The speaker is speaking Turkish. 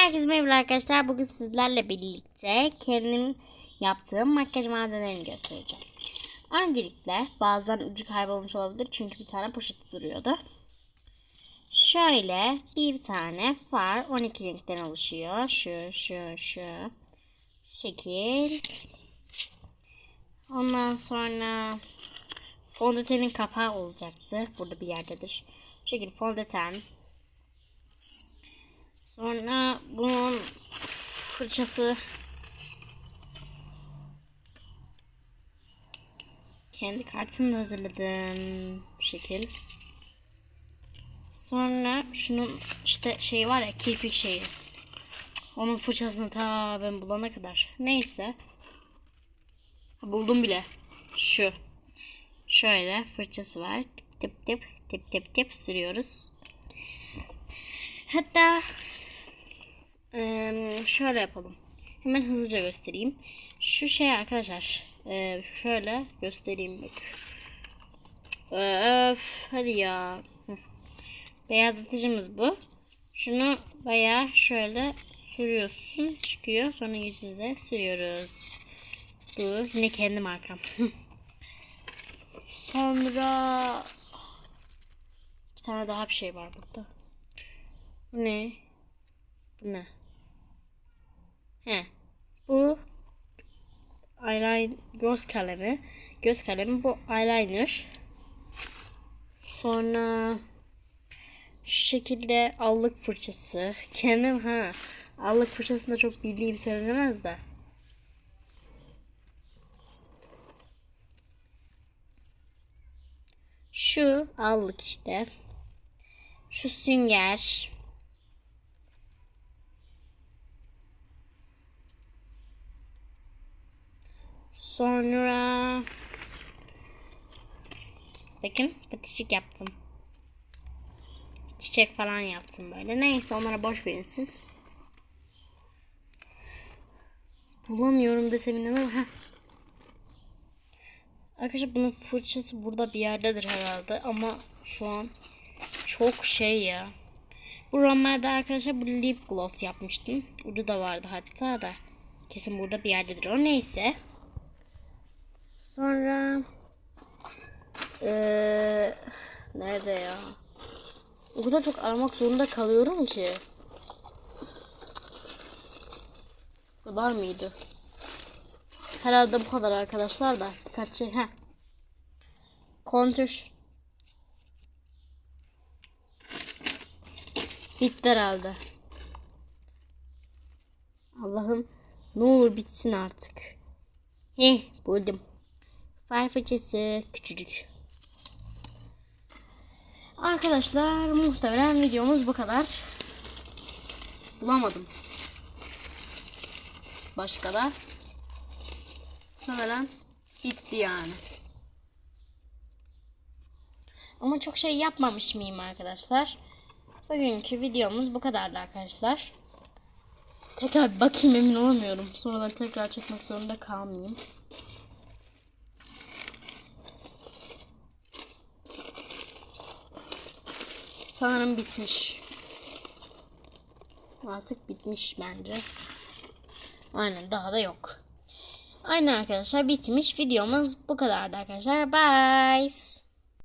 Herkese merhaba arkadaşlar. Bugün sizlerle birlikte kendim yaptığım makyaj malzemelerini göstereceğim. Öncelikle bazen ucu kaybolmuş olabilir çünkü bir tane poşeti duruyordu. Şöyle bir tane far 12 renkten oluşuyor. Şu, şu, şu şekil. Ondan sonra fondötenin kapağı olacaktı. Burada bir yerdedir. Bu şekilde fondöten. Sonra bunun fırçası kendi kartını da hazırladım bu şekil. Sonra şunun işte şey var ya kirpik şeyi. Onun fırçasını ta ben bulana kadar. Neyse. Ha, buldum bile. Şu. Şöyle fırçası var. Tip tip tip tip tip sürüyoruz. Hatta şöyle yapalım. Hemen hızlıca göstereyim. Şu şey arkadaşlar. şöyle göstereyim bak. Öf, hadi ya. Beyazlatıcımız bu. Şunu bayağı şöyle sürüyorsun. Çıkıyor. Sonra yüzünüze sürüyoruz. Bu yine kendi markam. Sonra iki tane daha bir şey var burada. Bu ne? Bu ne? He. Bu eyeliner göz kalemi. Göz kalemi bu eyeliner. Sonra şu şekilde allık fırçası. Kendim ha. Allık fırçasında çok bildiğim söylenemez de. Şu allık işte. Şu sünger. Sonra bakın patişik yaptım. Çiçek falan yaptım böyle. Neyse onlara boş verin siz. Bulamıyorum desem inanamam. Arkadaşlar bunun fırçası burada bir yerdedir herhalde ama şu an çok şey ya. Bu Roma'da arkadaşlar bu lip gloss yapmıştım. Ucu da vardı hatta da. Kesin burada bir yerdedir o neyse. Sonra eee nerede ya? O kadar çok aramak zorunda kalıyorum ki. Bu kadar mıydı? Herhalde bu kadar arkadaşlar da. Birkaç şey. Heh. Kontür. Bitti herhalde. Allah'ım ne olur bitsin artık. Heh buldum. Far fırçası küçücük. Arkadaşlar muhtemelen videomuz bu kadar. Bulamadım. Başka da. Muhtemelen bitti yani. Ama çok şey yapmamış mıyım arkadaşlar? Bugünkü videomuz bu kadardı arkadaşlar. Tekrar bakayım emin olamıyorum. Sonradan tekrar çekmek zorunda kalmayayım. Sanırım bitmiş. Artık bitmiş bence. Aynen daha da yok. Aynen arkadaşlar bitmiş. Videomuz bu kadardı arkadaşlar. Bye.